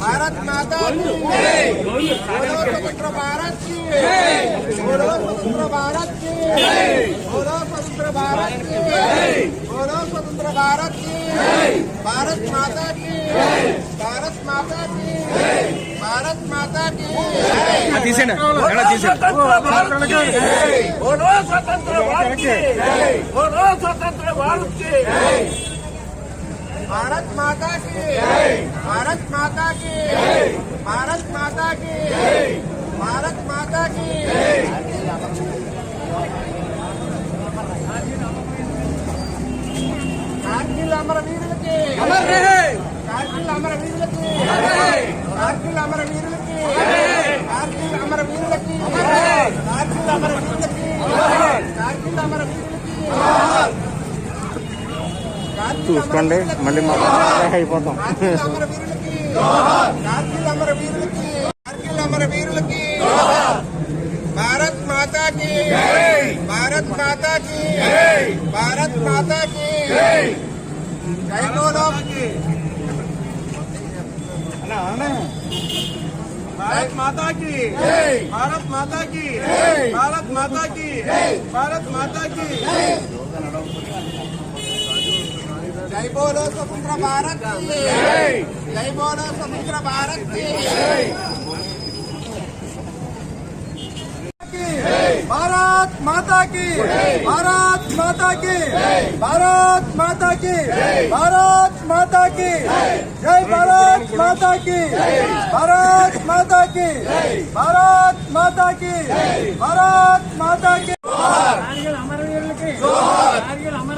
भारत माता स्वतंत्र भारत की बोलो स्वतंत्र भारत की बोलो स्वतंत्र भारत की बोलो स्वतंत्र भारत की भारत माता की भारत माता की भारत माता की बोलो स्वतंत्र भारत की बोलो स्वतंत्र भारत की भारत माता की। भारत माता की। भारत माता की। भारत माता की। कारगिल अमर वीर के। कारगिल अमर वीर के। कारगिल अमर वीर చూసుకోండి మళ్ళీ మా అయిపోతాం కార్గిల్ అమర వీరులకి కార్గిల్ అమర వీరులకి కార్గిల్ అమర వీరులకి భారత్ మాతా की భారత్ మాతా की భారత్ మాతా की జై బోలో भारत माता की भारत माता की भारत माता की भारत माता की बोलो स्वतंत्र भारत की। जय। बोलो स्वतंत्र भारत की। भारत माता की। भारत माता की। भारत माता की। भारत माता की। जय। भारत माता की। भारत माता की। भारत माता की। भारत माता की। जोहर। हमारे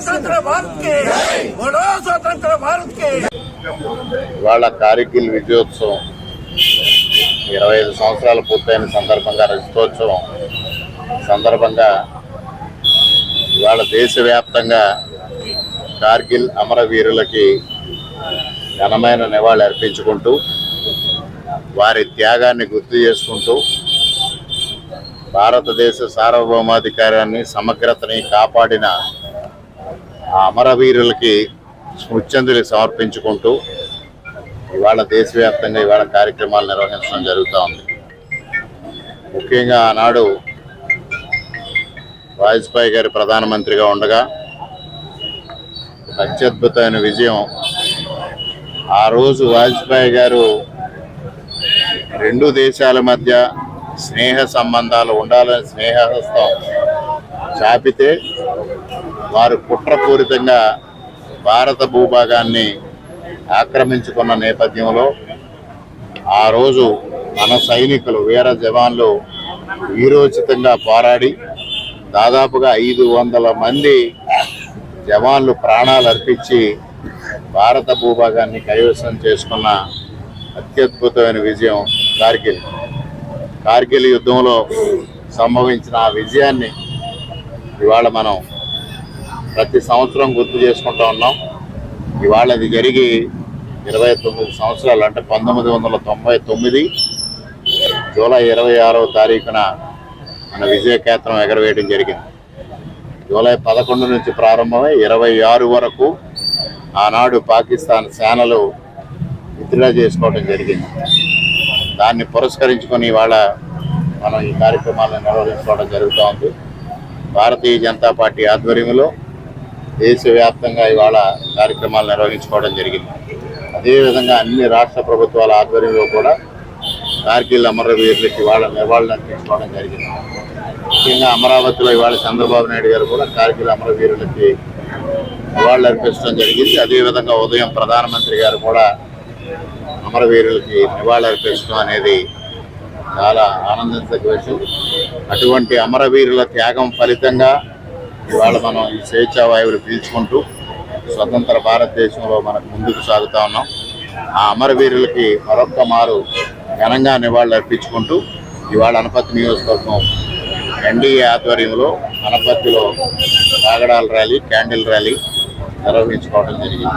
స్వతంత్ర భారత్ స్వతంత్ర ఇవాళ కారికిల్ విజయోత్సవం ఇరవై ఐదు సంవత్సరాలు పూర్తయిన సందర్భంగా రజతోత్సవం సందర్భంగా ఇవాళ దేశవ్యాప్తంగా కార్గిల్ అమరవీరులకి ఘనమైన నివాళి అర్పించుకుంటూ వారి త్యాగాన్ని గుర్తు చేసుకుంటూ భారతదేశ సార్వభౌమాధికారాన్ని సమగ్రతని కాపాడిన ఆ అమరవీరులకి స్మృత్యంజలి సమర్పించుకుంటూ ఇవాళ దేశవ్యాప్తంగా ఇవాళ కార్యక్రమాలు నిర్వహించడం జరుగుతూ ఉంది. ముఖ్యంగా ఆనాడు వాజ్పేయి గారి ప్రధానమంత్రిగా ఉండగా అత్యద్భుతమైన విజయం. ఆ రోజు వాజ్పేయి గారు రెండు దేశాల మధ్య స్నేహ సంబంధాలు ఉండాలని స్నేహహస్తం చాపితే వారు కుట్రపూరితంగా భారత భూభాగాన్ని ఆక్రమించుకున్న నేపథ్యంలో ఆ రోజు మన సైనికులు వీర జవాన్లు వీరోచితంగా పోరాడి దాదాపుగా ఐదు వందల మంది జవాన్లు ప్రాణాలు అర్పించి భారత భూభాగాన్ని కైవసం చేసుకున్న అత్యద్భుతమైన విజయం కార్గిల్. కార్గిల్ యుద్ధంలో సంభవించిన ఆ విజయాన్ని ఇవాళ మనం ప్రతి సంవత్సరం గుర్తు చేసుకుంటూ ఉన్నాం. ఇవాళ అది జరిగి ఇరవై తొమ్మిది సంవత్సరాలు అంటే పంతొమ్మిది వందల తొంభై తొమ్మిది జూలై ఇరవై ఆరవ తారీఖున మన విజయకేతనం ఎగరవేయడం జరిగింది. జూలై పదకొండు నుంచి ప్రారంభమై ఇరవై ఆరు వరకు ఆనాడు పాకిస్తాన్ సేనలు విత్డ్రా చేసుకోవడం జరిగింది. దాన్ని పురస్కరించుకొని ఇవాళ మనం ఈ కార్యక్రమాలను నిర్వహించుకోవడం జరుగుతూ ఉంది. భారతీయ జనతా పార్టీ ఆధ్వర్యంలో దేశవ్యాప్తంగా ఇవాళ కార్యక్రమాలు నిర్వహించుకోవడం జరిగింది. అదేవిధంగా అన్ని రాష్ట్ర ప్రభుత్వాల ఆధ్వర్యంలో కూడా కార్గిల్ అమరవీరులకి వాళ్ళ నివాళులు అర్పించుకోవడం జరిగింది. ముఖ్యంగా అమరావతిలో ఇవాళ చంద్రబాబు నాయుడు గారు కూడా కార్గిల్ అమరవీరులకి నివాళులు అర్పించడం జరిగింది. అదేవిధంగా ఉదయం ప్రధానమంత్రి గారు కూడా అమరవీరులకి నివాళులు అర్పించడం అనేది చాలా ఆనందించక విషయం అటువంటి అమరవీరుల త్యాగం ఫలితంగా ఇవాళ మనం ఈ స్వేచ్ఛా వాయువులు పీల్చుకుంటూ స్వతంత్ర భారతదేశంలో మనకు ముందుకు సాగుతా ఉన్నాం. ఆ అమరవీరులకి మరొక్క మారు ఘనంగా నివాళులు అర్పించుకుంటూ ఇవాళ అనపత్తి నియోజకవర్గం ఎన్డీఏ ఆధ్వర్యంలో అనపత్తిలో కాగడాల ర్యాలీ క్యాండిల్ ర్యాలీ నిర్వహించుకోవడం జరిగింది.